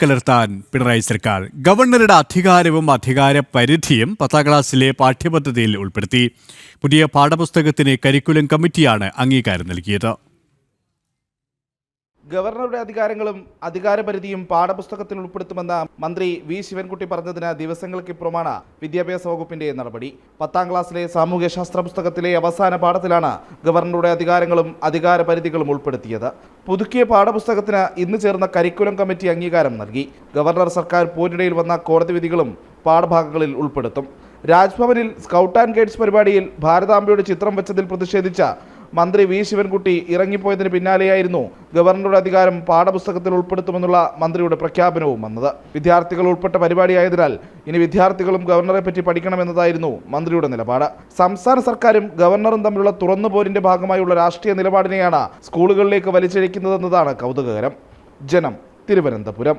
കലർത്താൻ പിണറായി സർക്കാർ ഗവർണറുടെ അധികാരവും അധികാര പരിധിയും പത്താം ക്ലാസ്സിലെ പാഠ്യപദ്ധതിയിൽ ഉൾപ്പെടുത്തി. പുതിയ പാഠപുസ്തകത്തിന് കരിക്കുലം കമ്മിറ്റിയാണ് അംഗീകാരം നൽകിയത്. ഗവർണറുടെ അധികാരങ്ങളും അധികാരപരിധിയും പാഠപുസ്തകത്തിൽ ഉൾപ്പെടുത്തുമെന്ന മന്ത്രി വി ശിവൻകുട്ടി പറഞ്ഞതിന് ദിവസങ്ങൾക്കിപ്പുറമാണ് വിദ്യാഭ്യാസ വകുപ്പിന്റെ നടപടി. പത്താം ക്ലാസ്സിലെ സാമൂഹ്യശാസ്ത്ര പുസ്തകത്തിലെ അവസാന പാഠത്തിലാണ് ഗവർണറുടെ അധികാരങ്ങളും അധികാരപരിധികളും ഉൾപ്പെടുത്തിയത്. പുതുക്കിയ പാഠപുസ്തകത്തിന് ഇന്ന് ചേർന്ന കരിക്കുലം കമ്മിറ്റി അംഗീകാരം നൽകി. ഗവർണർ സർക്കാർ പോരിടയിൽ വന്ന കോടതി വിധികളും പാഠഭാഗങ്ങളിൽ ഉൾപ്പെടുത്തും. രാജ്ഭവനിൽ സ്കൗട്ട് ആൻഡ് ഗൈഡ്സ് പരിപാടിയിൽ ഭാരതാംബയുടെ ചിത്രം വെച്ചതിൽ പ്രതിഷേധിച്ച മന്ത്രി വി ശിവൻകുട്ടി ഇറങ്ങിപ്പോയതിന് പിന്നാലെയായിരുന്നു ഗവർണറുടെ അധികാരം പാഠപുസ്തകത്തിൽ ഉൾപ്പെടുത്തുമെന്നുള്ള മന്ത്രിയുടെ പ്രഖ്യാപനവും വന്നത്. വിദ്യാർത്ഥികൾ ഉൾപ്പെട്ട പരിപാടിയായതിനാൽ ഇനി വിദ്യാർത്ഥികളും ഗവർണറെ പറ്റി പഠിക്കണമെന്നതായിരുന്നു മന്ത്രിയുടെ നിലപാട്. സംസ്ഥാന സർക്കാരും ഗവർണറും തമ്മിലുള്ള തുറന്നു പോരിന്റെ ഭാഗമായുള്ള രാഷ്ട്രീയ നിലപാടിനെയാണ് സ്കൂളുകളിലേക്ക് വലിച്ചഴിക്കുന്നതെന്നതാണ് കൗതുകകരം. ജനം തിരുവനന്തപുരം.